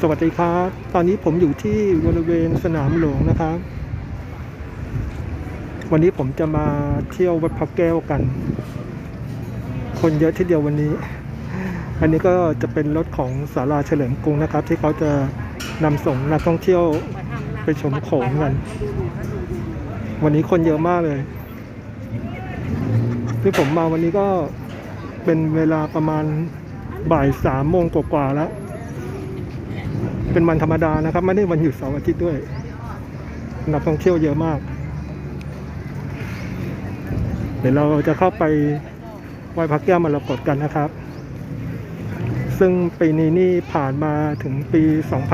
สวัสดีครับ ตอนนี้ผมอยู่ที่บริเวณสนามหลวงนะครับ วันนี้ผมจะมาเที่ยววัดพระแก้วกัน คนเยอะทีเดียววันนี้ อันนี้ก็จะเป็นรถของศาลาเฉลิมกรุงนะครับ ที่เขาจะนำส่งนักท่องเที่ยวไปชมโขงกัน วันนี้คนเยอะมากเลย ที่ผมมาวันนี้ก็เป็นเวลาประมาณบ่ายสามโมงกว่าๆแล้ว เป็นวันธรรมดานะครับ ไม่ได้วันหยุดเสาร์อาทิตย์ด้วยนักท่องเที่ยวเยอะมาก เดี๋ยวเราจะเข้าไปไหว้พระแก้วมรกตกันนะครับ ซึ่งปีนี้นี่ผ่านมาถึงปี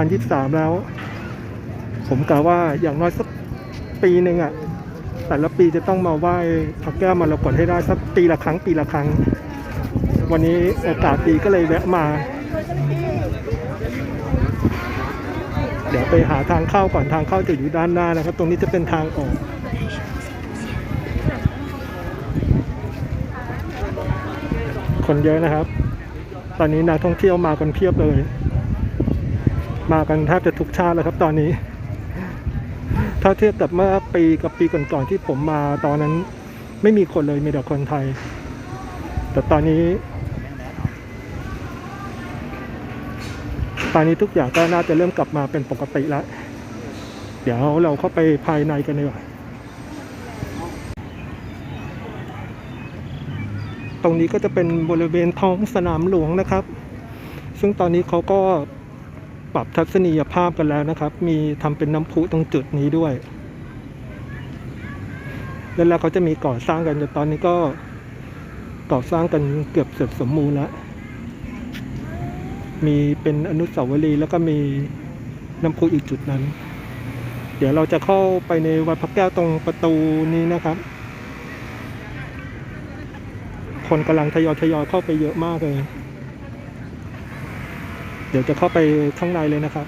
2023 แล้ว ผมกะว่าอย่างน้อยสักปีหนึ่งอะแต่ละปีจะต้องมาไหว้พระแก้วมรกตให้ได้สักปีละครั้งปีละครั้ง วันนี้โอกาสดีก็เลยแวะมา เดี๋ยวไปหาทางเข้าก่อนทางเข้าจะอยู่ด้านหน้านะครับ ตรงนี้จะเป็นทางออกคนเยอะนะครับ ตอนนี้นักท่องเที่ยวมากันเพียบเลย มากันแทบจะทุกชาติแล้วครับ ตอนนี้ ถ้าเทียบกับเมื่อปีกับปีก่อนๆที่ผมมาตอนนั้น ไม่มีคนเลยมีแต่คนไทย แต่ตอนนี้ ตอนนี้ทุกอย่างก็น่าจะเริ่มกลับมาเป็นปกติแล้ว เดี๋ยวเราเข้าไปภายในกันดีกว่า ตรงนี้ก็จะเป็นบริเวณท้องสนามหลวงนะครับ ซึ่งตอนนี้เขาก็ปรับทัศนียภาพกันแล้วนะครับ มีทำเป็นน้ำพุตรงจุดนี้ด้วย แล้วแล้วเขาจะมีก่อสร้างกันแต่ตอนนี้ก็ก่อสร้างกันเกือบเสร็จสมบูรณ์แล้ว มีเป็นอนุสาวรีย์แล้วก็มีน้ำพุอีกจุดนั้น เดี๋ยวเราจะเข้าไปในวัดพระแก้วตรงประตูนี้นะครับ คนกำลังทยอยทยอยเข้าไปเยอะมากเลย เดี๋ยวจะเข้าไปข้างในเลยนะครับ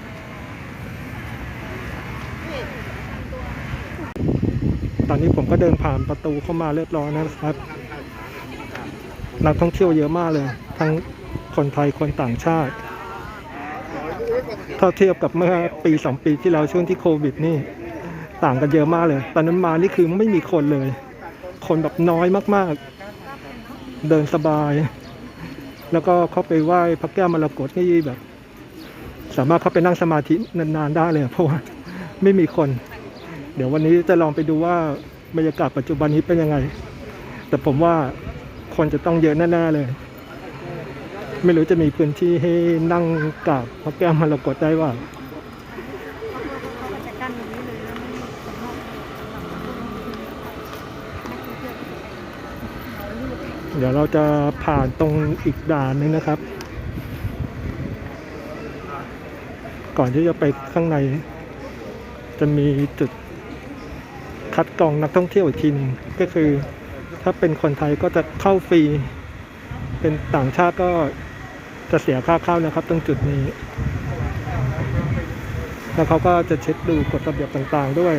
ตอนนี้ผมก็เดินผ่านประตูเข้ามาเรียบร้อยนะครับ นักท่องเที่ยวเยอะมากเลย ทั้งคนไทยคนต่างชาติ ถ้าเทียบกับเมื่อปีสองปีที่แล้วช่วงที่โควิดนี่ ต่างกันเยอะมากเลย ตอนนั้นมานี่คือไม่มีคนเลย คนแบบน้อยมากๆ เดินสบาย แล้วก็เข้าไปไหว้พระแก้วมรกตนี่แบบ สามารถเข้าไปนั่งสมาธินานๆได้เลยเพราะว่าไม่มีคน เดี๋ยววันนี้จะลองไปดูว่าบรรยากาศปัจจุบันนี้เป็นยังไง แต่ผมว่าคนจะต้องเยอะแน่ๆเลย ไม่รู้จะมีพื้นที่ให้นั่งกราบพระแก้วมรกตได้ว่างเดี๋ยวเราจะผ่านตรงอีกด่านหนึงนะครับ ก่อนที่จะไปข้างใน จะมีจุดคัดกรองนักท่องเที่ยวอีกทีนึงก็คือ ถ้าเป็นคนไทยก็จะเข้าฟรี เป็นต่างชาติก็ จะเสียค่าเข้านะครับ ตรงจุดนี้ แล้วเขาก็จะเช็คดูกฎระเบียบต่างๆด้วย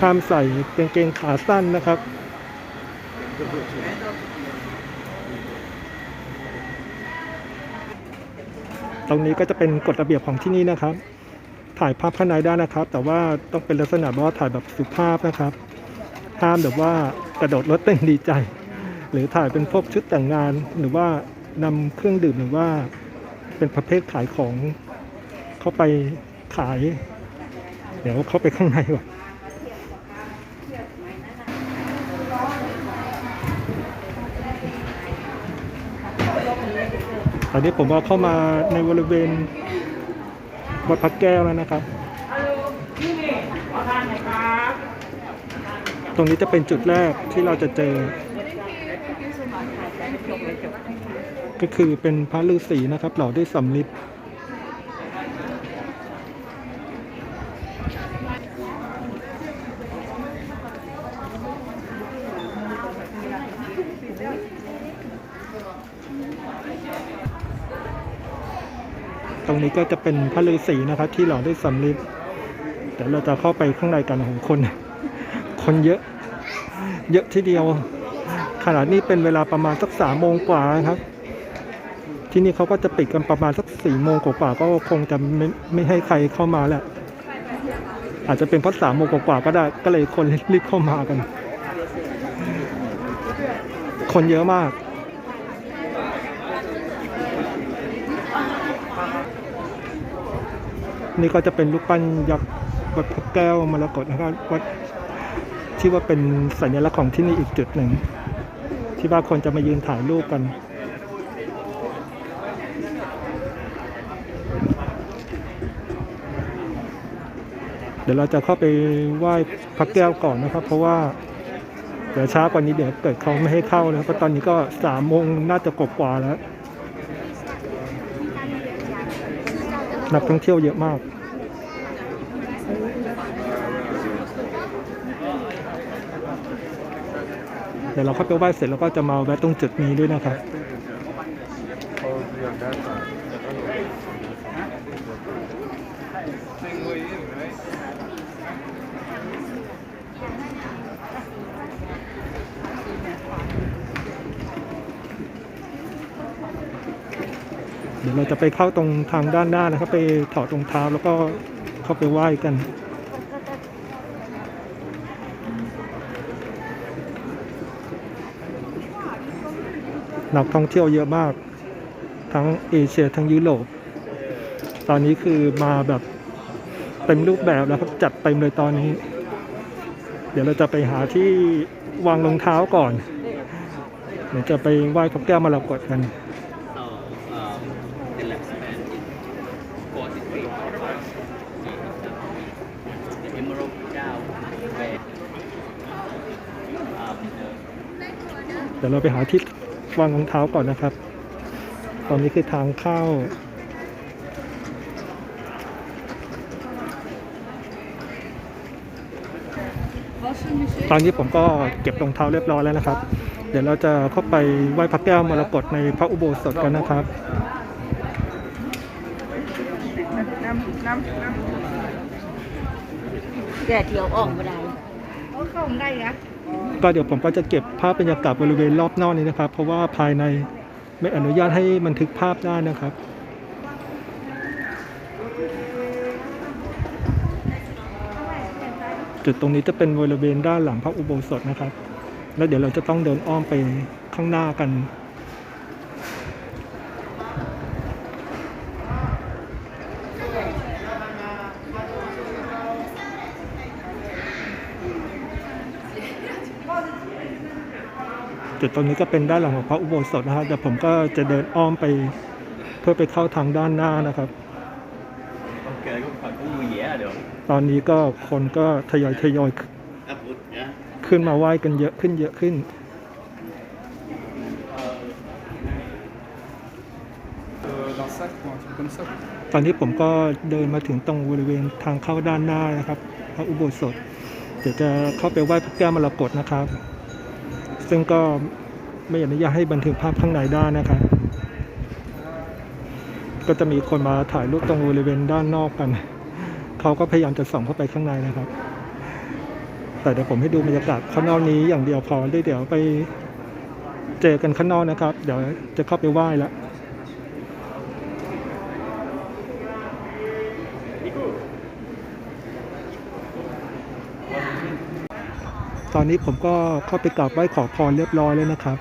ห้ามใส่กางเกงขาสั้นนะครับ ตรงนี้ก็จะเป็นกฎระเบียบของที่นี่นะครับ ถ่ายภาพข้างในได้นะครับ แต่ว่าต้องเป็นลักษณะบบว่าถ่ายแบบสุภาพนะครับ ห้ามแบบว่ากระโดดรถเต้นดีใจ หรือถ่ายเป็นพวกชุดแต่งงานหรือว่า นำเครื่องดื่มหรือว่าเป็นประเภทขายของเข้าไปขาย เดี๋ยวเข้าไปข้างในก่อนตอนนี้ผมก็เข้ามาในบริเวณวัดพระแก้วแล้วนะครับ ตรงนี้จะเป็นจุดแรกที่เราจะเจอ ก็คือเป็นพระฤาษีนะครับหล่อด้วยสำลิดตรงนี้ก็จะเป็นพระฤาษีนะครับ ที่หล่อด้วยสำลิดเดี๋ยวเราจะเข้าไปข้างในกันของคน คนเยอะ เยอะทีเดียวขนาดนี้เป็นเวลาประมาณสักสามโมงกว่านะครับ ที่นี่เขาก็จะปิดกันประมาณสักสี่โมงกว่าก็คงจะไม่ไม่ให้ใครเข้ามาแหละอาจจะเป็นเพราะสามโมงกว่าก็ได้ก็เลยคนรีบเข้ามากัน คนเยอะมากนี่ก็จะเป็นรูปปั้นยักษ์วัดพระแก้วมรกตนะครับวัดที่ว่าเป็นสัญลักษณ์ของที่นี่อีกจุดหนึ่ง ที่ว่าคนจะมายืนถ่ายรูปกัน เดี๋ยวเราจะเข้าไปไหว้พระแก้วก่อนนะครับ เพราะว่าเดี๋ยวช้ากว่านี้เดี๋ยวเกิดเขาไม่ให้เข้าแล้วเพราะตอนนี้ก็สามโมงน่าจะกกว่าแล้ว นักท่องเที่ยวเยอะมากเดี๋ยวเราเข้าไปไหว้เสร็จแล้วก็จะมาแวะตรงจุดนี้ด้วยนะครับ เดี๋ยวเราจะไปเข้าตรงทางด้านหน้านะครับ ไปถอดรองเท้าแล้วก็เข้าไปไหว้กันนักท่องเที่ยวเยอะมาก ทั้งเอเชียทั้งยุโรป ตอนนี้คือมาแบบเต็มรูปแบบแล้วครับจัดเต็มเลยตอนนี้ เดี๋ยวเราจะไปหาที่วางรองเท้าก่อน เดี๋ยวจะไปไหว้พระแก้วมรกตกัน เดี๋ยวเราไปหาที่วางรองเท้าก่อนนะครับ ตอนนี้คือทางเข้า ตอนนี้ผมก็เก็บรองเท้าเรียบร้อยแล้วนะครับ เดี๋ยวเราจะเข้าไปไหว้พระแก้วมรกตในพระอุโบสถกันนะครับน้ำน้ำน้ำแดดเดียวออกมาได้เขาเข้าได้นะ ก็เดี๋ยวผมก็จะเก็บภาพบรรยากาศบริเวณรอบนอกนี้นะครับ เพราะว่าภายในไม่อนุญาตให้บันทึกภาพได้นะครับจุดตรงนี้จะเป็นบริเวณด้านหลังพระอุโบสถนะครับ แล้วเดี๋ยวเราจะต้องเดินอ้อมไปข้างหน้ากัน จุดตรงนี้ก็เป็นด้านหลังของพระอุโบสถนะครับเดี๋ยวผมก็จะเดินอ้อมไปเพื่อไปเข้าทางด้านหน้านะครับ Ok, cũng phải có mùi dẻ là được ตอนนี้ก็คนก็ทยอยทยอย Áp bút nhá ขึ้นมาไหว้กันเยอะขึ้นเยอะขึ้น dans le sac pour un truc comme ça ตอนนี้ผมก็เดินมาถึงตรงบริเวณทางเข้าด้านหน้านะครับ พระอุโบสถ เดี๋ยวจะเข้าไปไหว้พระแก้วมรกตนะครับ ซึ่งก็ไม่อนุญาตให้บันทึกภาพข้างในได้นะครับก็จะมีคนมาถ่ายรูปตรงบริเวณด้านนอกกัน เขาก็พยายามจะส่องเข้าไปข้างในนะครับ แต่เดี๋ยวผมให้ดูบรรยากาศข้างนอกนี้อย่างเดียวพอได้เดี๋ยวไปเจอกันข้างนอกนะครับ เดี๋ยวจะเข้าไปไหว้แล้ว ตอนนี้ผมก็เข้าไปกราบไหว้ขอพรเรียบร้อยแล้วนะครับ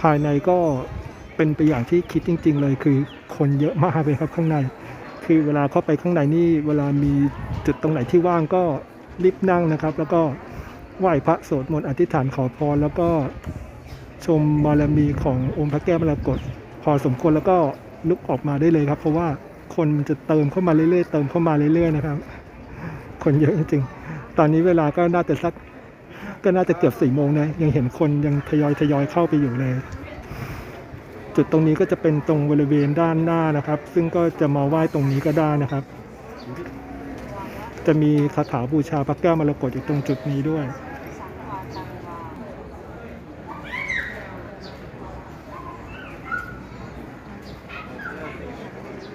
ภายในก็เป็นไปอย่างที่คิดจริง ๆ เลยคือคนเยอะมากเลยครับข้างใน คือเวลาเข้าไปข้างในนี่เวลามีจุดตรงไหนที่ว่างก็รีบนั่งนะครับ แล้วก็ไหว้พระสวดมนต์อธิษฐานขอพรแล้วก็ชมบารมีขององค์พระแก้วมรกตพอสมควรแล้วก็ลุกออกมาได้เลยครับ เพราะว่าคนมันจะเติมเข้ามาเรื่อยๆเติมเข้ามาเรื่อยๆนะครับ คนเยอะจริงๆตอนนี้เวลาก็น่าจะสัก ก็น่าจะเกือบสี่โมงนะยังเห็นคนยังทยอยทยอยเข้าไปอยู่เลย จุดตรงนี้ก็จะเป็นตรงบริเวณด้านหน้านะครับ ซึ่งก็จะมาไหว้ตรงนี้ก็ได้นะครับ จะมีคาถาบูชาพระแก้วมรกตอยู่ตรงจุดนี้ด้วย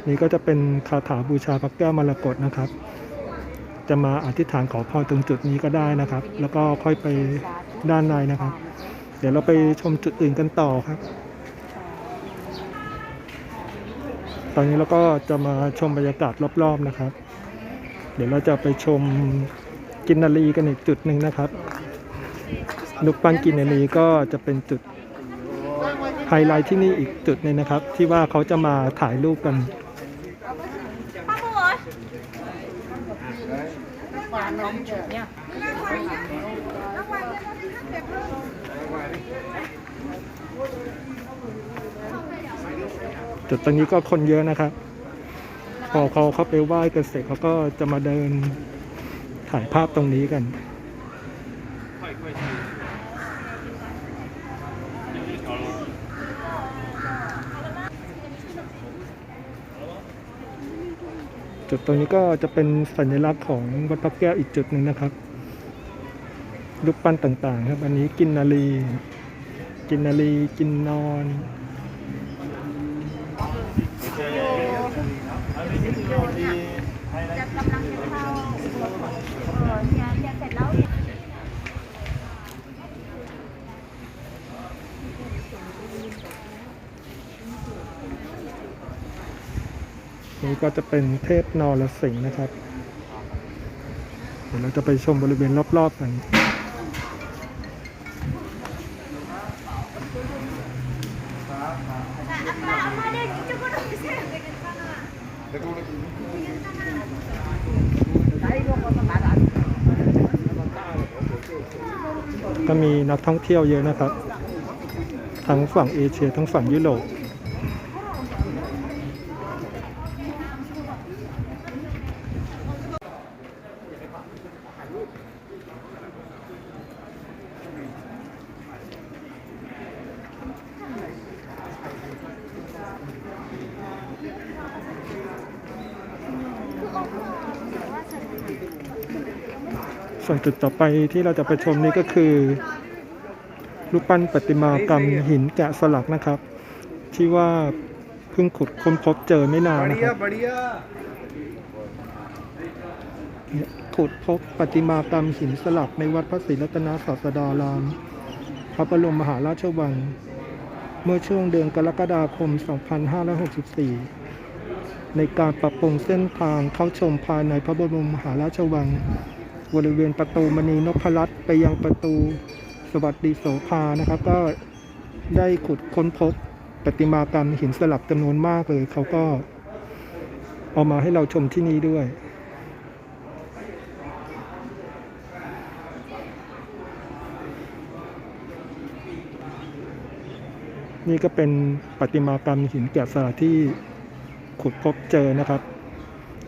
นี่ก็จะเป็นคาถาบูชาพระแก้วมรกตนะครับ จะมาอธิษฐานขอพรตรงจุดนี้ก็ได้นะครับ แล้วก็ค่อยไปด้านในนะครับ เดี๋ยวเราไปชมจุดอื่นกันต่อครับ ตอนนี้เราก็จะมาชมบรรยากาศรอบๆนะครับ เดี๋ยวเราจะไปชมกินนารีกันอีกจุดหนึ่งนะครับลูกปั้นกินนารีก็จะเป็นจุดไฮไลท์ที่นี่อีกจุดหนึ่งนะครับ ที่ว่าเขาจะมาถ่ายรูปกัน จุดตรงนี้ก็คนเยอะนะครับ พอเขาเข้าไปไหว้กันเสร็จเขาก็จะมาเดินถ่ายภาพตรงนี้กัน จุดตรงนี้ก็จะเป็นสัญลักษณ์ของวัดพระแก้วอีกจุดหนึ่งนะครับรูปปั้นต่างๆ ครับ อันนี้กินนาลีกินนาลีกินนอนจะกำลังจะเข้าเออเนี่ยเนี่ยเสร็จแล้ว นี่ก็จะเป็นเทพนอรสิงห์นะครับ เดี๋ยวเราจะไปชมบริเวณรอบๆกันก็มีนักท่องเที่ยวเยอะนะครับ ทั้งฝั่งเอเชียทั้งฝั่งยุโรป่วนจุดต่อไปที่เราจะไปชมนี้ก็คือรูปปั้นประติมากรรมหินแกะสลักนะครับ ที่ว่าเพิ่งขุดค้นพบเจอไม่นานนะครับขุดพบประติมากรรมหินสลักในวัดพระศรีรัตนศาสดาราม พระบรมมหาราชวัง เมื่อช่วงเดือนกรกฎาคม 2564 ในการปรับปรุงเส้นทางเข้าชมภายในพระบรมมหาราชวัง บริเวณประตูมณีนพรัตน์ไปยังประตูสวัสดีโสภานะครับ ก็ได้ขุดค้นพบประติมากรรมหินสลักจำนวนมากเลยเขาก็เอามาให้เราชมที่นี่ด้วยนี่ก็เป็นประติมากรรมหินแกะสลักที่ขุดพบเจอนะครับ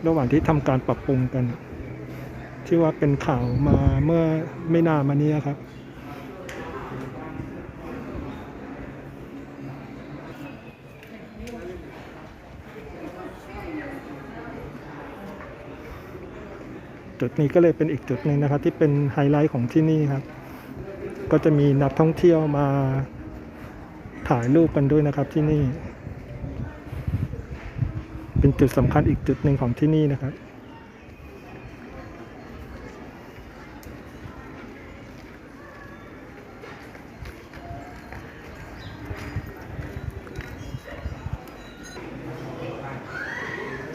ระหว่างที่ทำการปรับปรุงกัน ที่ว่าเป็นข่าวมาเมื่อไม่นานมานี้ครับ จุดนี้ก็เลยเป็นอีกจุดหนึ่งนะครับ ที่เป็นไฮไลท์ของที่นี่ครับ ก็จะมีนักท่องเที่ยวมาถ่ายรูปกันด้วยนะครับที่นี่ เป็นจุดสำคัญอีกจุดหนึ่งของที่นี่นะครับ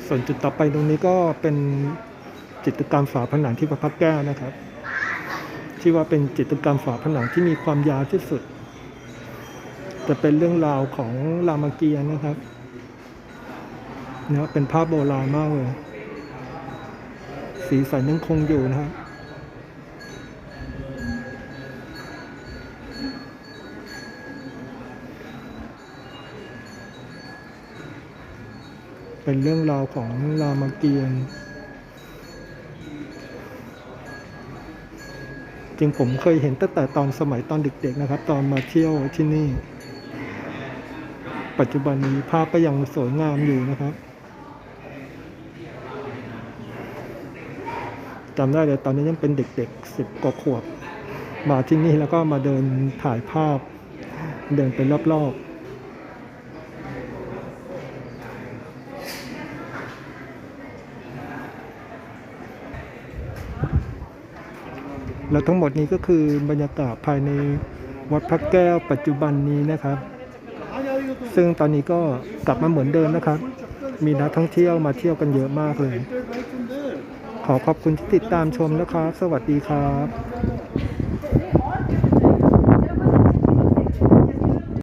ส่วนจุดต่อไปตรงนี้ก็เป็นจิตกรรมฝาผนังที่พระพักตร์แก้วนะครับ ที่ว่าเป็นจิตกรรมฝาผนังที่มีความยาวที่สุด จะเป็นเรื่องราวของรามเกียรติ์นะครับเนี่ยเป็นภาพโบราณมากเลย สีสันยังคงอยู่นะครับ เป็นเรื่องราวของรามเกียรติ์จริงผมเคยเห็นตั้งแต่ตอนสมัยตอนเด็กๆนะครับ ตอนมาเที่ยวที่นี่ ปัจจุบันนี้ภาพก็ยังสวยงามอยู่นะครับจำได้เลยตอนนี้ยังเป็นเด็กๆสิบกว่าขวบ มาที่นี่แล้วก็มาเดินถ่ายภาพ เดินไปรอบๆ แล้วทั้งหมดนี้ก็คือบรรยากาศภายในวัดพระแก้วปัจจุบันนี้นะครับ ซึ่งตอนนี้ก็กลับมาเหมือนเดิมนะครับ มีนักท่องเที่ยวมาเที่ยวกันเยอะมากเลย ขอขอบคุณที่ติดตามชมนะครับ สวัสดีครับ